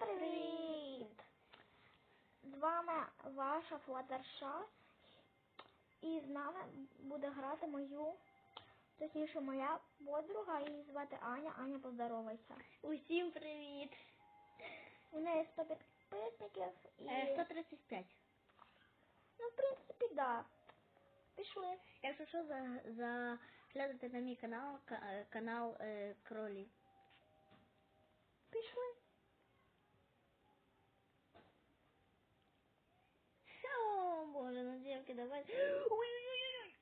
привіт! З вами ваша Флаттерша. І з нами буде грати мою, точніше, моя подруга, її звати Аня. Аня, поздоровайся. Усім привіт! У неї 100 підписників і. Е, 135. Ну, в принципі, да. Пішли. Якщо що, за, заглядайте на мій канал, ка- е, канал е, Кролі. Пішли. О, боже, ну девки, давай. Ой-ой-ой.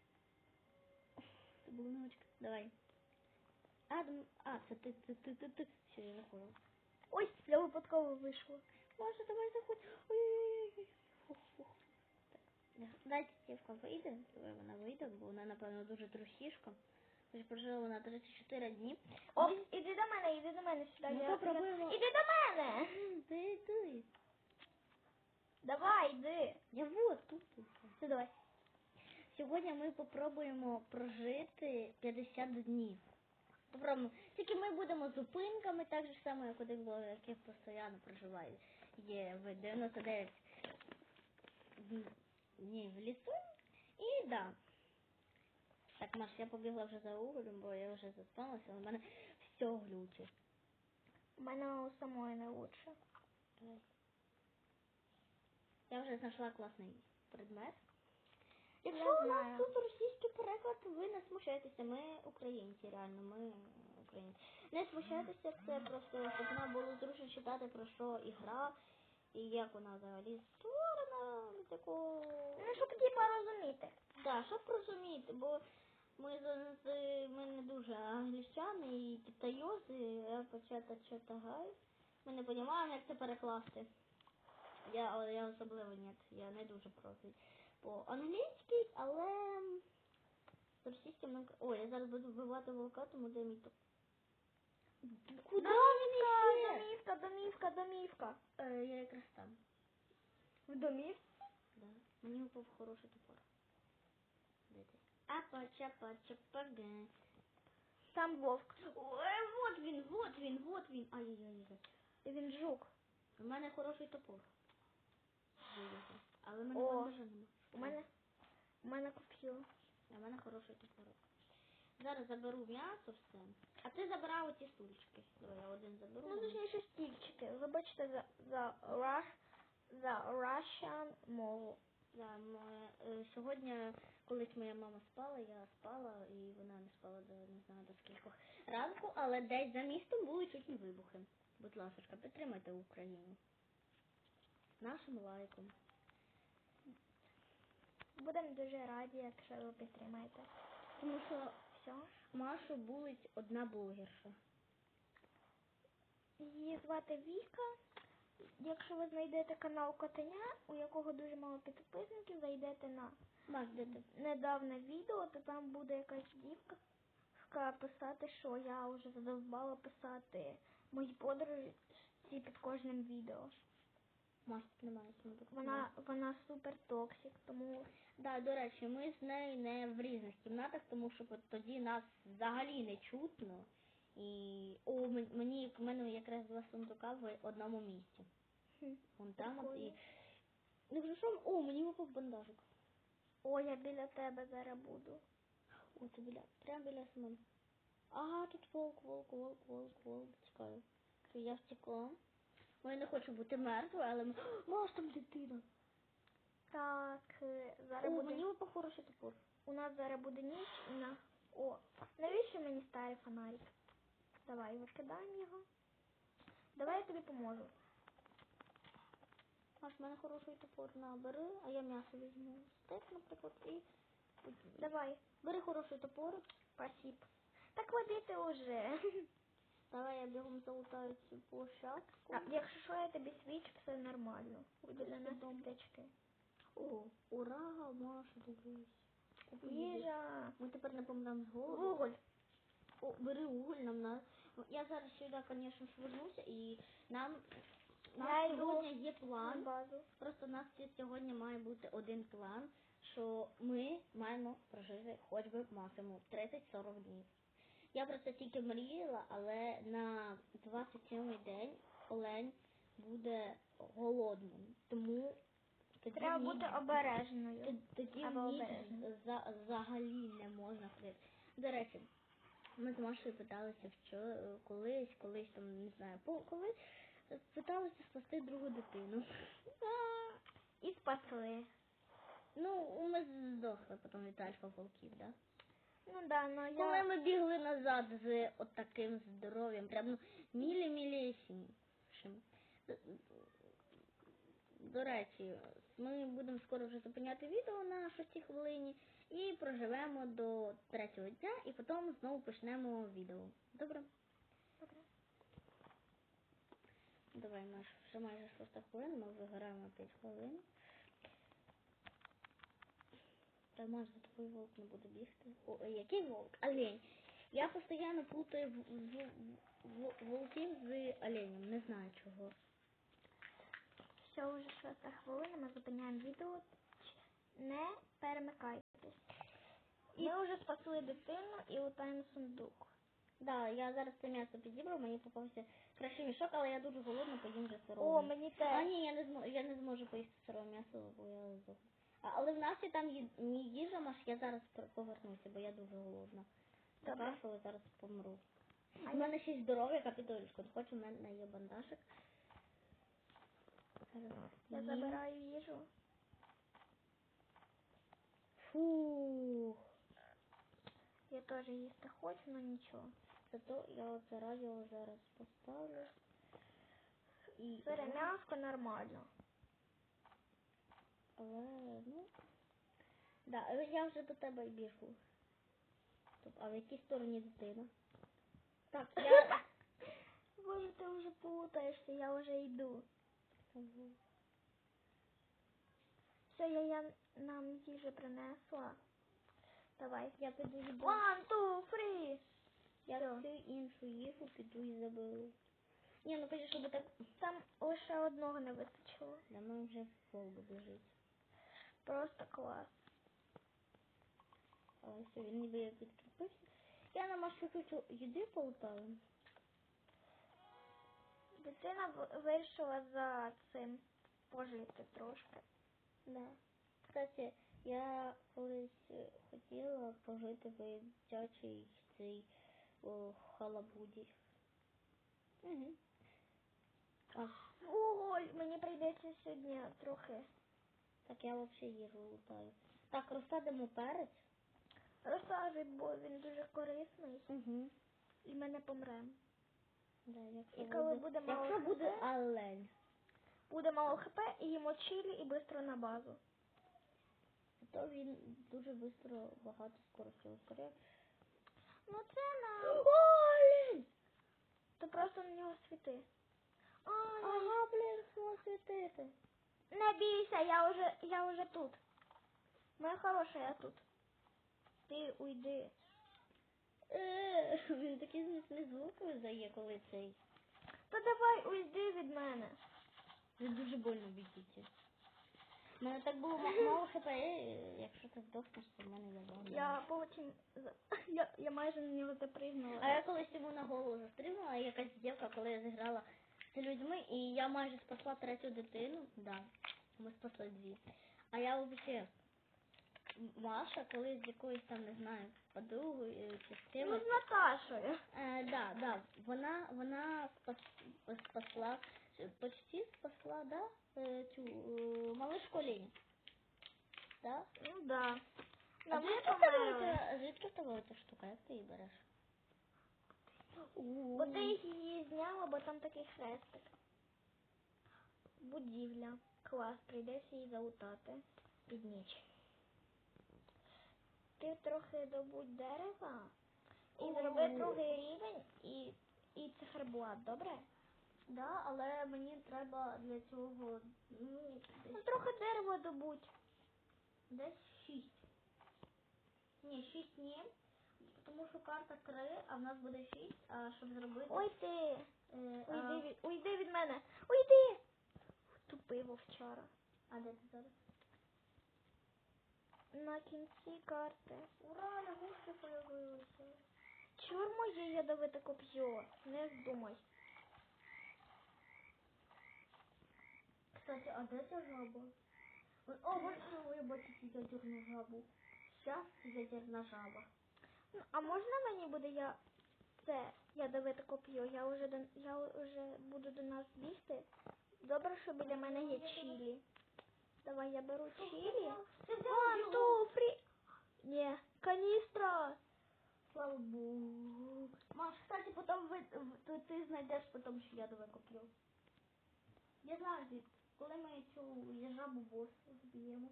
Це була ночка. Давай. Адам, а, це ти, ти, ти, ти. Все, я заходила. Ой, я випадково вийшла. Маша, давай заходь. Ой-ой-ой. Дайте дівка вийде. Давай вона вийде, бо вона, напевно, дуже трусішка. Тож прожила вона 34 дні. О, Ми- іди до мене, іди до мене сюди. Ну, я- попробуємо. До мене. Ти йди. Давай, йди. Я вот тут. Ти давай. Сьогодні ми попробуємо прожити 50 днів. Попробуємо. Тільки ми будемо зупинками, так же само, як один блогер, який постійно проживає. Є в 99 днів в лісу. І да. Так, Маш, я побігла вже за углем, бо я вже заспалася, але в мене все глючить. У мене у самої не лучше. Я вже знайшла класний предмет. Якщо Я у нас тут російський переклад, ви не смущайтеся. Ми українці, реально, ми українці. Не смущайтеся, це просто щоб нам було зручно читати про що і гра, і як вона взагалі створена, такого. Ну, щоб типа розуміти. Так, щоб розуміти, бо ми з, ми не дуже англічани і китайози, я почата читагай. Ми не розуміємо, як це перекласти. Я, я особливо ні, я не дуже профі по англійській, але з російським Ой, я зараз буду вбивати волка, тому де мій топ. Куди він? Домівка, домівка, домівка. Е, я якраз там. В домівці? Да. Мені випав хороший топор. Де ти? Апа, чапа, чапага. Там вовк. Ой, вот він, вот він, вот він. Ай-яй-яй. Він жук. У мене хороший топор. Вирізав. Але мене О. бандажа. У мене, у мене куп'ю. В мене хороший топор. Зараз заберу м'ясо все. А ти забирав оті стульчики. Давай я один заберу. Ну, точніше, стільчики. Вибачте за, за, Rush, за Russian мову. Да, моя, е, сьогодні колись моя мама спала, я спала, і вона не спала до не знаю до скількох ранку, але десь за містом були чутні вибухи. Будь ласка, підтримайте Україну. Нашим лайком. Будемо дуже раді, якщо ви підтримаєте. Тому що Все. Машу булить одна блогерша. Її звати Віка. Якщо ви знайдете канал Котеня, у якого дуже мало підписників, зайдете на недавнє відео, то там буде якась дівка писати, що я вже задовбала писати мої подорожі під кожним відео. Маш, тут немає сундук. Вона вона супер токсик, тому Да, до речі, ми з нею не в різних кімнатах, тому що тоді нас взагалі не чутно. І о, мені в мене якраз два сундука в одному місці. хм. Вон там от і. Ну що? О, мені випав бандажик. О, я біля тебе зараз буду. О, це біля. Прямо біля мене. Ага, тут волк, волк, волк, волк, волк. Чекаю. Я втекла. Бо я не хочу бути мертвою, але Маш, там дитина. Так, е, О, буде. мені випав хороший топор. У нас зараз буде ніч і на. О, навіщо мені старий фонарик? Давай, викидаємо його. Давай я тобі поможу. Маш, в мене хороший топор набери, а я м'ясо візьму. Стейк, наприклад, і Давай, бери хороший топор. спасибо. Так води ти уже. Давай я бігом залутаю цю площадку. А, якщо що, я тобі свіч, все нормально. Буде для нас світочки. О, ура, Маша, дивись. Їжа. Ми тепер не помремо з голоду. Вуголь. О, бери уголь нам на. Я зараз сюди, звісно, ж і нам, Я нам йду сьогодні є На план. базу. Просто у нас є- сьогодні має бути один план, що ми маємо прожити хоч би максимум 30-40 днів. Я просто тільки мріяла, але на 27-й день Олень буде голодним. Тому тоді Треба в бути обережною. Тоді Або ніч обережно. за, взагалі не можна ходити. До речі, ми з Машею питалися вчора, колись, колись там, не знаю, по, коли питалися спасти другу дитину. А, І спасли. Ну, ми здохли потім від альфа-волків, да? Ну да, ну я... Коли ми бігли назад з от здоров'ям, прям ну, мілі-мілісіньким. До речі, ми будемо скоро вже зупиняти відео на 6 хвилині і проживемо до третього дня, і потім знову почнемо відео. Добре? Добре. Давай, Маш, вже майже 6 хвилин, ми вигораємо 5 хвилин. Та Маш, за тобою волк не буде бігти. О, який волк? Олень. Я постійно плутаю в- в- в- волків з оленем, не знаю чого. Все, вже шоста хвилина, ми зупиняємо відео. Не перемикайтесь. Ми вже спасли дитину і лутаємо сундук. Да, я зараз це м'ясо підібрав, мені попався кращий мішок, але я дуже голодна, поїм вже сирого. О, мені А ні, я не зможу, я не зможу поїсти сирого м'яса, бо я здохну. А, але в нас є там ї- не їжа, Маш, я зараз пр- повернуся, бо я дуже голодна. Добре. Що я зараз помру. А У мене ще й здоров'я капітолішко. Хоч у мене є бандажик. Я Ні. забираю їжу. Фух. Я теж їсти хочу, але нічого. Зато я оце радіо зараз поставлю. І... Сире м'яско нормально. Але, ну... Да, я вже до тебе біжу. Стоп, а в якій стороні дитина? Так, я... Боже, ти вже плутаєшся, я вже йду. Все, я, я нам їжу принесла. Давай. Я піду заберу. One, two, three. Я всю іншу їжу піду і заберу. Ні, ну кажи, щоб так... Там лише одного не вистачило. Для мене вже волк біжить. Просто клас. Але все, він ніби як відкріпився. Я на хочу їди полутаю. Дитина вирішила за цим пожити трошки. Да. Кстати, я колись хотіла пожити в дитячій цій о, халабуді. Угу. А, Ой, мені прийдеться сьогодні трохи так я взагалі їжу лутаю. Так, розсадимо перець. розсаджувати, бо він дуже корисний Угу. і ми не помремо. Да, якщо І коли буде, буде мало якщо буде хп? олень. Буде мало хп і їмо чилі і швидко на базу. то він дуже швидко багато скорості ускоряє. Ну це на. Олень! То просто на нього світи. Ай, Ага, блін, що світити. Не бійся, я вже я вже тут. Моя хороша, я тут. Ти уйди. Е, Він такий смішний звук видає, коли цей. Та давай уйди від мене. Це дуже больно бігіти. У мене так було ма- мало хп, е, якщо ти здохнеш, то в мене є. Я за- я, я майже на нього запригнула. А я колись йому на голову застрибнула, якась дівка, коли я зіграла з людьми, і я майже спасла третю дитину. Да, ми спасли дві. А я взагалі Маша, коли з якоюсь там, не знаю, подругою е, чи з Ну, кимось. з Наташою. Е, да, да, вона, вона спас, спасла, почти спасла, да, е, цю е, малышку Лені. Да? Ну да. А звідки в тебе оця штука, як ти її береш? Бо ти її зняла, бо там такий хрестик. Будівля. Клас, прийдеться її залутати. Під ніч. Ти трохи добудь дерева і О. зроби другий рівень і, і циферблат, добре? Да, але мені треба для цього ну, Ну трохи дерева добудь. десь шість. Ні, шість ні. Тому що карта три, а в нас буде шість, а щоб зробити. Ой ти! е, а, Уйди від, уйди від мене! Уйди! Тупий вовчара. а де ти зараз? На кінці карти. Ура, лягушки появилися. Чур моє ядовите коп'є. Не здумай. Кстати, а де ця жаба? О, бачите, я бачу ядерну жабу. Щас ядерна жаба. Ну, А можна мені буде я це ядовите коп'ю? Я вже до я вже буду до нас бігти. Добре, що біля мене є чілі. Давай я беру чілі. One, two. Ні, каністра. Слава Богу. Маш, кстати, потом ви, ти, ти знайдеш потом ще ядове коп'є. Я знаю, звідки. коли ми цю жабу бос зб'ємо.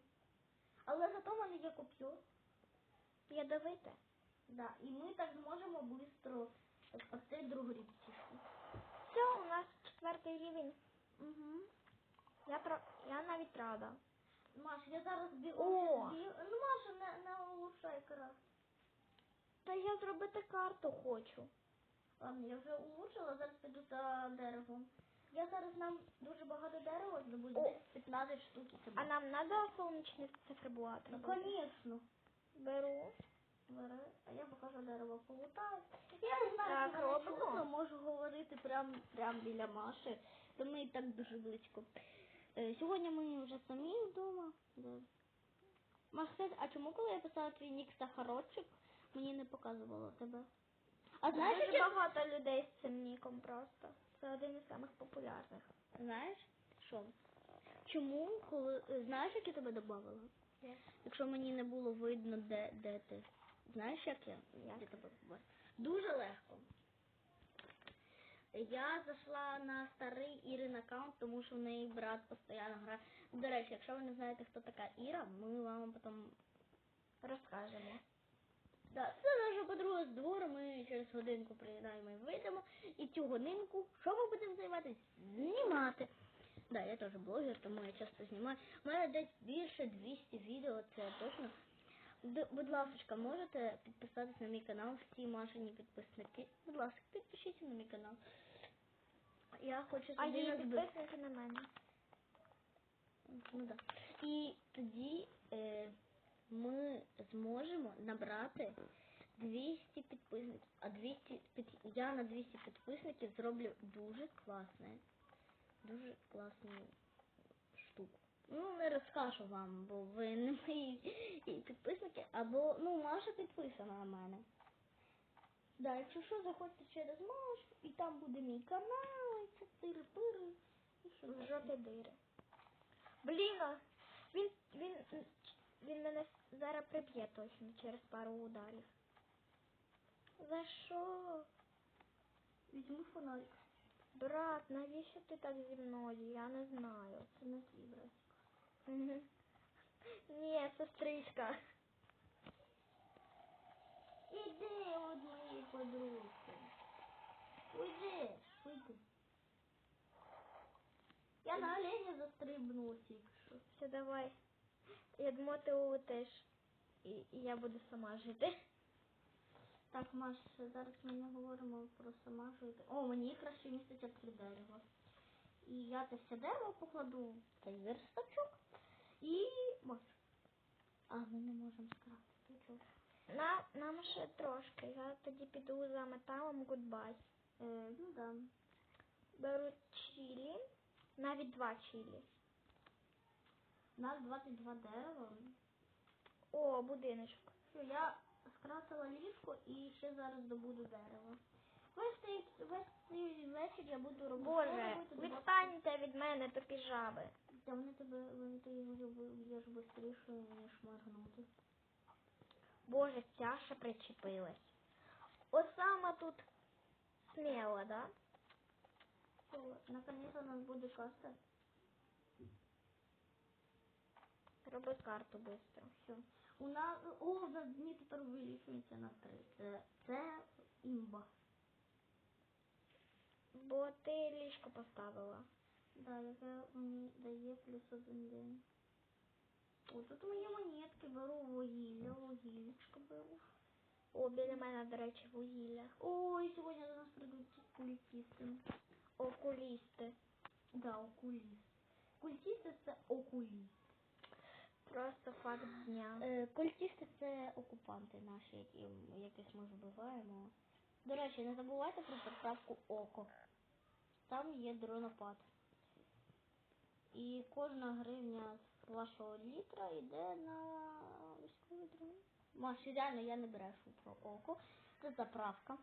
Але зато в мене є коп'є. Ядовите. Да, і ми так зможемо швидко спасти другу рібчишку. Все, у нас четвертий рівень. Угу. Я про я навіть рада. Маш, я зараз бігу. О! Ну, Маша, не, не улучшай крас. Та я зробити карту хочу. Ладно, я вже улучшила, зараз піду за деревом. Я зараз нам дуже багато дерева здобуду, О. десь 15 штук. А нам треба сонячний циферблат Ну, конечно. Беру. А я покажу дерево полутаю. Я не знаю, Так, чутно, можу говорити прям, прям біля Маші, то ми і так дуже близько. Е, сьогодні ми вже самі вдома. Да. Маш, кстати, а чому коли я писала твій нік Сахарочок, мені не показувало тебе? А знаєш, Дуже як... багато людей з цим ніком просто. Це один із самих популярних. знаєш, що? Чому, коли е, знаєш, як я тебе додавала? Якщо мені не було видно, де, де ти. Знаєш, як я? Я? Дуже легко. Я зайшла на старий Ірин аккаунт, тому що в неї брат постійно грає. До речі, якщо ви не знаєте, хто така Іра, ми вам потім. Розкажемо. Да, це наша подруга з двору, ми через годинку приїдаємо і вийдемо. І цю годинку, що ми будемо займатися? Знімати. Да, я теж блогер, тому я часто знімаю. У мене десь більше 200 відео, це точно. Будь ласка, можете підписатись на мій канал, всі Машині підписники. Будь ласка, підпишіться на мій канал. Я хочу А собі її підписники на мене. Ну да. І тоді е, ми зможемо набрати 200 підписників. А 200 під... я на 200 підписників зроблю дуже класне, дуже штуку. Ну, не розкажу вам, бо ви не мої підписники, або ну Маша підписана на мене. Да, якщо що, заходьте через Машу, і там буде мій канал, і це тири-пири. І що В таке. жопі дири. Блін, а він, він, він мене зараз приб'є точно через пару ударів. За що? Візьму фонарик. Брат, навіщо ти так зі мною? Я не знаю. Це не твій брат. Ні, сестричка. Іди од моєї подружки. Уйди, уйди. Я на оленя застрибнула тільки що. Все, давай. Я думаю, ти улетиш. І, і я буду сама жити. Так, Маш, зараз ми не говоримо про сама жити. О, мені якраз ще міститься три дерева. І я те все дерево покладу в цей верстачок. І Маш. А, ми не можемо скрафтити. Чого? На, нам ще трошки. Я тоді піду за металом гудбай. Е, ну да. Беру чилі. Навіть два чилі. У нас 22 дерева. О, будиночок. Що я скрафтила ліжко і ще зараз добуду дерево. Весь цей, весь цей вечір я буду робити. Боже, відстаньте від мене, тупі жаби. Та вони тебе, вони б'єш швидше, ніж моргнути. Боже, ще причепилась. Ось саме тут сміло, да? Що, наконец у нас буде каста. Роби карту швидко. Все. У нас, о, у нас дні тепер вилічується на три. Це, це імба. Бо ти ліжко поставила. Да, яке мені дає плюс один день. О, тут мої монетки, беру вугілля, вугіллячко беру. О, біля мене, до речі, вугілля. Ой, сьогодні до нас прийдуть культисти. Окулісти. Да, окуліст. Культисти це окуліст. Просто факт дня. Е, культисти це окупанти наші, які, яких ми вбиваємо. До речі, не забувайте про приставку око. Там є дронопад. І кожна гривня з вашого літра йде на військовий дрон. Маш, реально я не брешу про око. Це заправка.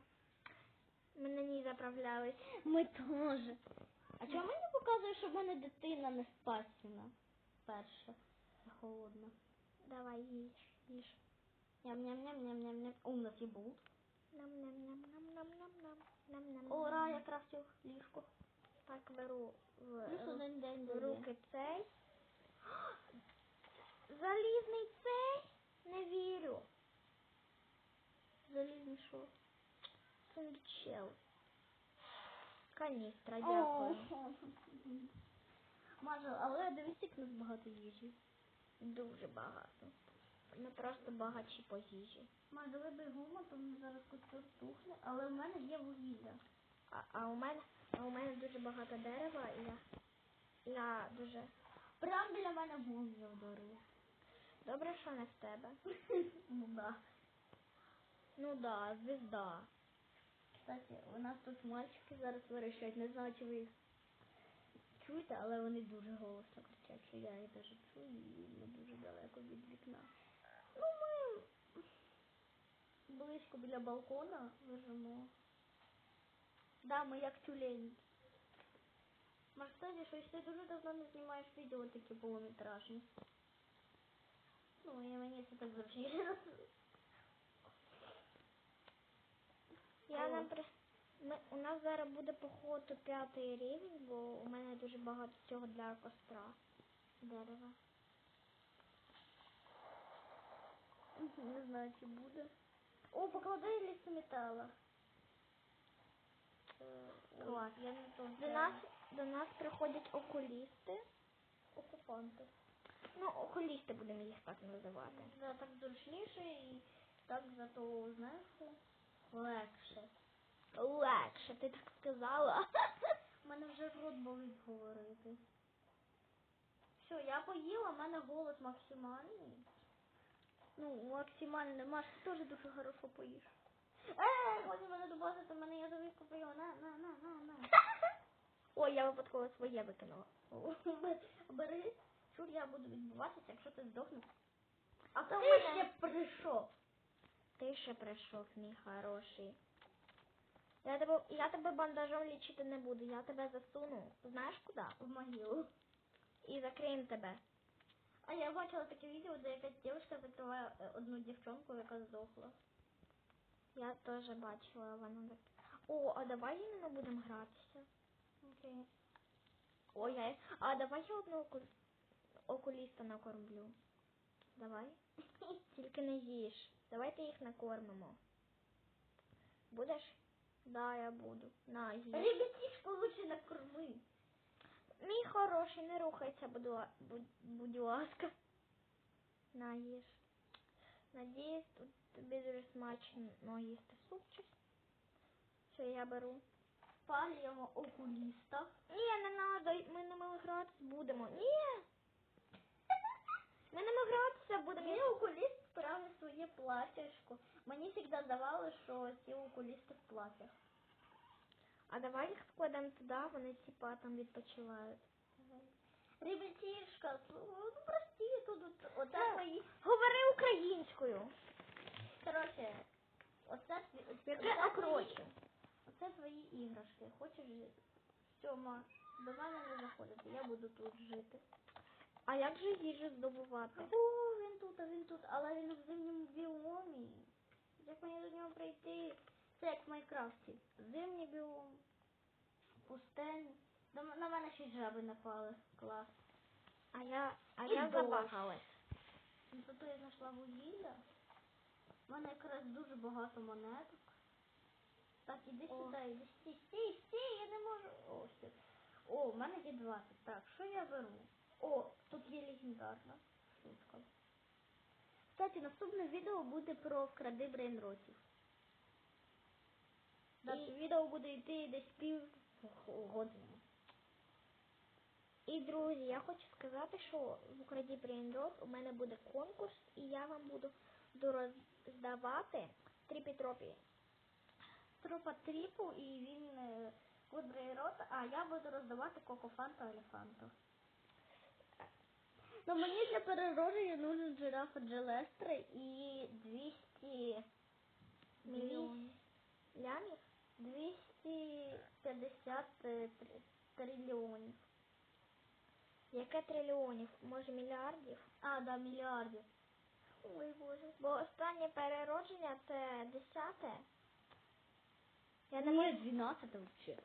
Ми на ній заправлялись. Ми теж. А чому мені показує, що в мене дитина не спасена? Перша. Холодна. Давай їж, їж. Ням-ням-ням-ням-ням-ням. О, у нас є болт. Нам-нам-нам-нам-нам-нам-нам. Нам-нам. Ура, я крафтив ліжко. Так беру в, Плюс один день в руки цей. Залізний цей? Не вірю. Залізний що? Сундучел. Каністра, дякую. Мажу, але дивись, як нас багато їжі. Дуже багато. Ми просто багачі по їжі. Маш, давай бігом, а то мені зараз костер тухне, але в мене є вугілля. А, а у мене а у мене дуже багато дерева і я, я дуже Прям біля мене вугілля вдарило. добре, що не в тебе. Ну да. Ну да, звізда. Кстати, у нас тут мальчики зараз вирішують, не знаю, чи ви їх чуєте, але вони дуже голосно кричать, що я їх даже чую і ми дуже далеко від вікна. Ну, ми близько біля балкона лежимо. Да, ми як тюлені. Кстати, щось ти дуже давно не знімаєш відео такі повнометражні. Ну, і мені це так зручніше. Я нам при... Ми, у нас зараз буде походу п'ятий рівень, бо у мене дуже багато цього для костра. Дерева. Не знаю, чи буде. О, покладай лісометала. Клас. Я не то До нас, до нас приходять окулісти. окупанти. Ну, окулісти будемо їх так називати. Да, так зручніше і так зато, знаєш, легше. Легше, ти так сказала. У мене вже рот болить говорити. Все, я поїла, в мене голос максимальний. Ну, максимальний. Маш, ти теж дуже хорошо поїш. Е, хочеш мене добавити, мене ядовитку поїла. На, на, на, на, на. Ой, я випадково своє викинула. Бери, чур, я буду відбуватися, якщо ти здохнеш. А то ти мене- ще прийшов. Ти ще прийшов, мій хороший. Я тебе, я тебе бандажом лічити не буду, я тебе засуну. Знаєш куди? В могилу. І закриємо тебе. А я бачила таке відео, де якась дівчинка закриває е, одну дівчонку, яка здохла. Я теж бачила, так. О, а давай іменно будемо гратися. Окей. Ой, я... а давай я одного оку... окуліста накормлю. Давай. Тільки не їж. Давайте їх накормимо. Будеш? Да, я буду. На, їж. Ребятишку лучше накорми. Мій хороший, не рухайся, будь, будь, будь ласка. На, їж. Надіюсь, тут тобі дуже смачно їсти супчик. Що я беру? Спалюємо окуліста. Ні, не надо, ми ними гратися будемо. Ні. Ми ними гратися будемо. Мій окуліст справив своє платяшко. Мені завжди здавалося, що ці окулісти в платях. А давай їх складемо туди, вони типа там відпочивають. Ребятишка, ну прості, тут оце Так. твої. Говори українською. Коротше, оце оце твої- Оце твої іграшки. Хочеш Сьома, до мене не заходити, я буду тут жити. А як же їжу здобувати? О, він тут, а він тут, але він в зимньому біомі. Як мені до нього прийти? Це як в Майнкрафті. Зимній біом, пустень. До на мене ще жаби напали. Клас. А я, а І я забагалась. Ну, Зато я знайшла вугілля. У мене якраз дуже багато монеток. Так, іди О. сюди, іди стій, стій, стій, я не можу. О, все. О, в мене є 20. Так, що я беру? О, тут є легендарна штучка. Кстати, наступне відео буде про кради брейнротів. Да, І- відео буде йти десь пів години. І друзі, я хочу сказати, що в Украді Брейнрот у мене буде конкурс, і я вам буду буду роздавати тріпі-тропі. Тропа тріпу і він е, код брейнрота, а я буду роздавати кокофанту елефанту. Ну мені для переродження нужен жирафа Джелестри і 200 Мільйонів. Лямів? 250 е, трильйонів. Яке трильйонів? Може мільярдів? А, да, мільярдів. Ой боже. Бо останнє переродження це десяте. Я не Ні, можу. 12 взагалі.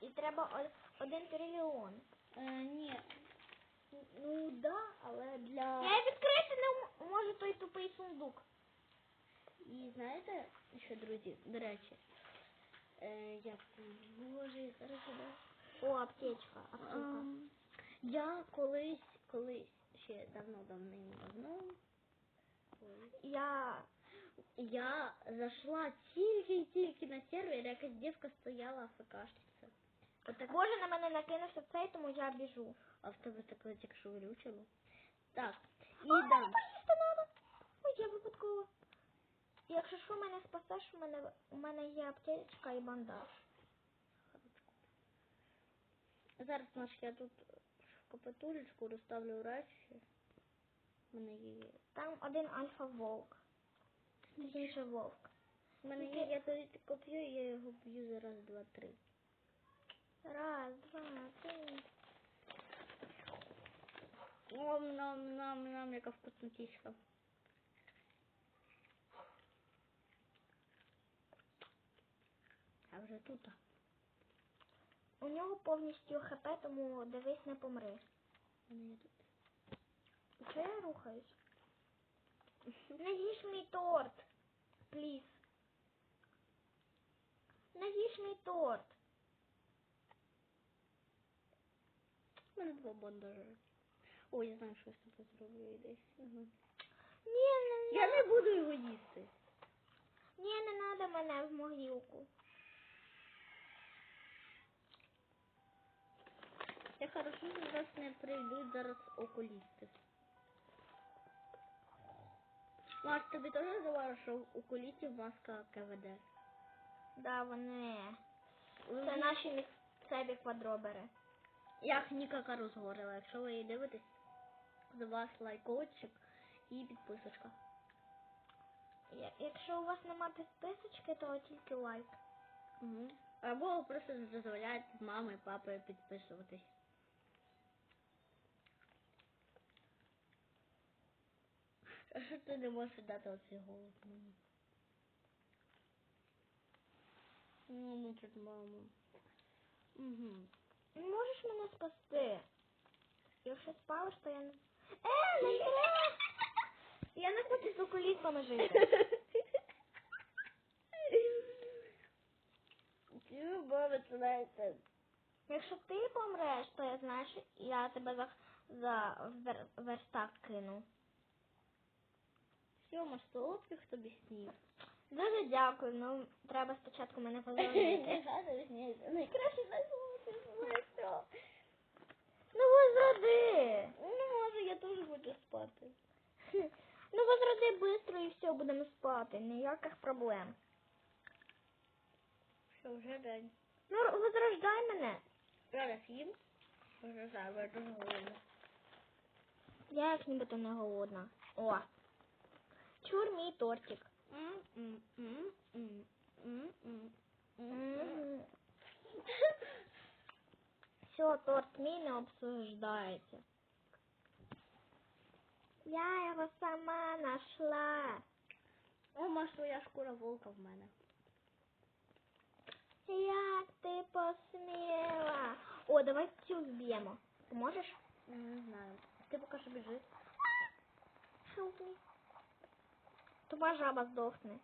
І треба о- один трильйон. Е, ні. Ну да, але для. Я відкрити не м- можу той тупий сундук. І знаєте, що, друзі, до речі, е, як боже, зараз іде. О, аптечка. аптека. Ем, Я колись, колись, ще давно давним давно Я я зайшла тільки-тільки на сервер, якась дівка стояла АФКшниця. Отак, Боже на мене накинувся цей, тому я біжу. а в тебе таке тільки що. Так, і О, мені да. надо. Ой, я випадково. Якщо що мене спасеш, у мене, у мене є аптечка і бандаж. Зараз наш я тут капатулечку розставлю речі. Мене є. Там один альфа-вовк. Точніше вовк. У мене є, я тут коп'ю, і я його б'ю за раз, два, три. Раз, два, три. Ом, нам, нам, нам, яка вкуснотічка. А вже тут. У нього повністю хп, тому дивись, не помри. Мене є тут. Чого я рухаюсь? Не їж мій торт. Пліз. Не їж мій торт. У мене два бандажі. О, я знаю, що я з тобою зроблю десь. Угу. Ні, не Я не буду його їсти. Ні, не треба мене в могилку. Я хорошо, що зараз не прийдуть зараз окулісти. Маш, тобі теж говорю, що у окулістів маска КВД? Да, вони. Це наші місцеві квадробери. Як Ніка розговорила, якщо ви її дивитесь, з вас лайкочок і підписочка. Я- Якщо у вас нема підписочки, то тільки лайк. Угу. Або просто дозволяєте з мамою, папою підписуватись. А що ти не можеш дати оцей голос мені? Ну, ну тут мама. Угу. Можеш мене спасти? Якщо спалиш, то я не. Е, не треба! Я не хочу з окулістами жити. Чому мама знаєте? Якщо ти помреш, то я знаєш, я тебе за, за вер- верстак кину. Сьома, солодких тобі снів. Дуже дякую, ну треба спочатку мене ні. Найкраще все. Ну возроди! Не можу, я теж хочу спати. Ну возроди швидко і все, будемо спати. Ніяких проблем. Що вже день. Ну возрождай мене. Зараз їм. Зараз, я голодна. Я як нібито не голодна. О. Чур мій тортик. М, м, м, м, м, м, м. Мгм. Все, торт мій не обсуждається. Я його сама нашла. О, маш, твоя шкура волка в мене. Як ти посміла? О, давай цю зб'ємо. Поможеш? Не знаю. Ти поки що біжи. Help me. Тупа жаба здохне.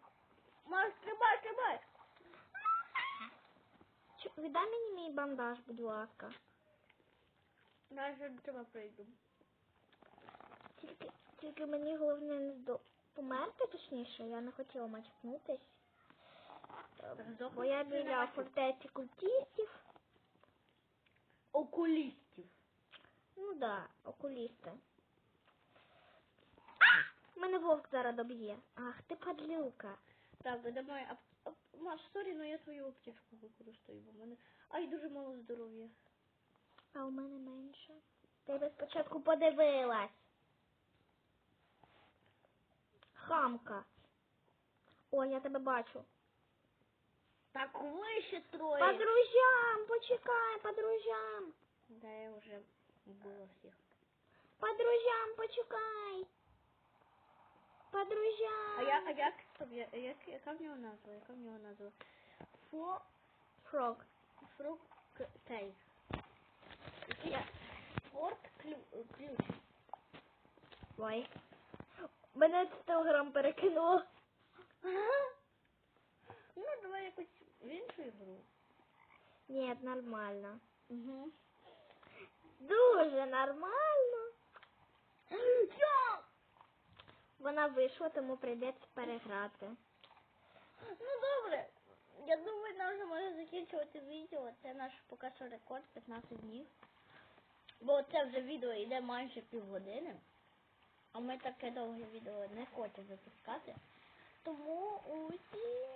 Маш, стрибай, стрибай. Чу- Віддай мені мій бандаж, будь ласка. Я до тебе прийду. Тільки, тільки мені головне не здо... померти, точніше, я не хотіла мачкнутись. Е, Бо я біля фортеці культистів. Окулістів. Ну да, окулісти. Мене вовк зараз доб'є. Ах, ти падлюка. Так, давай, а, а, Маш, сорі, но я твою аптечку використаю, бо в мене... Ай, дуже мало здоров'я. А у мене менше. Ти би спочатку подивилась. Хамка. О, я тебе бачу. Так ви ще троє. По друзям, почекай, по друзям. Да, я вже вбила всіх. По друзям, почекай. По. А я, а як, стоп, я, як, яка в нього назва? Яка в нього назва? Фо, Фрог. фрук, цей. Я... Форт клю, ключ. Ой. Мене 100 грам перекинуло. Ну, давай якусь в іншу ігру. Ні, нормально. Угу. Дуже нормально. Вона вийшла, тому прийдеться переграти. Ну добре. Я думаю, нам вже може закінчувати відео. Це наш поки що рекорд 15 днів. Бо це вже відео йде майже півгодини. А ми таке довге відео не хочемо випускати. Тому усім